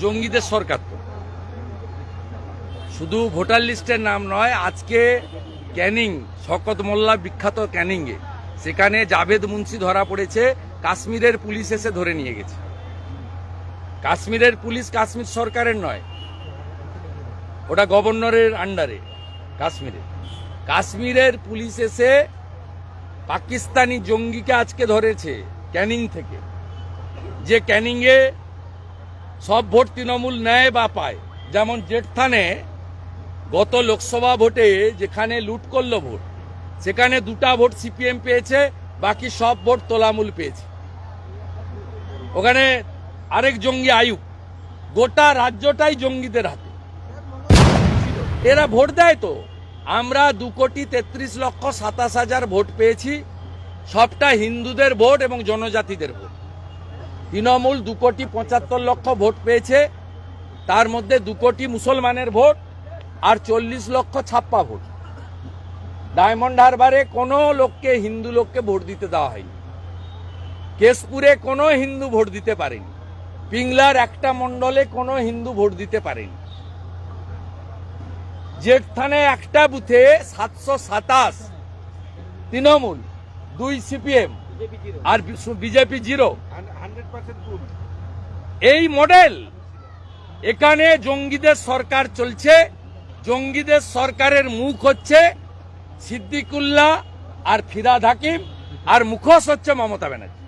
জঙ্গিদের সরকার তো। শুধু ভোটার লিস্টের নাম নয়, আজকে ক্যানিং, শকত মোল্লা বিখ্যাত ক্যানিংয়ে। সেখানে জাভেদ মুন্সি ধরা পড়েছে, কাশ্মীরের পুলিশ এসে ধরে নিয়ে গেছে। কাশ্মীরের পুলিশ কাশ্মীর সরকারের নয়, ওটা গভর্নরের আন্ডারে কাশ্মীরে। কাশ্মীরের পুলিশ এসে পাকিস্তানি জঙ্গিকে আজকে ধরেছে ক্যানিং থেকে। যে ক্যানিংয়ে সব ভোট তৃণমূল নেয় বা পায়। যেমন জেঠথানে গত লোকসভা ভোটে যেখানে লুট করল ভোট, সেখানে দুটা ভোট সিপিএম পেয়েছে, বাকি সব ভোট তোলামূল পেয়েছে। ওখানে আরেক জঙ্গি আয়ুব গোটা রাজ্যটাই জঙ্গিদের হাতে। এরা ভোট দেয় তো। আমরা দু কোটি তেত্রিশ লক্ষ সাতাশ হাজার ভোট পেয়েছি, সবটা হিন্দুদের ভোট এবং জনজাতিদের ভোট। তৃণমূল দু কোটি পঁচাত্তর লক্ষ ভোট পেয়েছে, তার মধ্যে দু কোটি মুসলমানের ভোট আর চল্লিশ লক্ষ ছাপ্পা ভোট। ডায়মন্ড হারবারে কোনো লোককে, হিন্দু লোককে ভোট দিতে দেওয়া হয়নি। কেশপুরে কোনো হিন্দু ভোট দিতে পারেনি। পিংলার একটা মণ্ডলে কোনো হিন্দু ভোট দিতে পারেনি। জেঠথানে একটা বুথে সাতশো সাতাশ তৃণমূল, দুই সিপিএম আর বিজেপি জিরো। এই মডেল এখানে জঙ্গিদের সরকার চলছে, জঙ্গিদের সরকারের মুখ হচ্ছে সিদ্দিকুল্লাহ আর ফিরাদ হাকিম আর মুখোশ হচ্ছে মমতা ব্যানার্জি।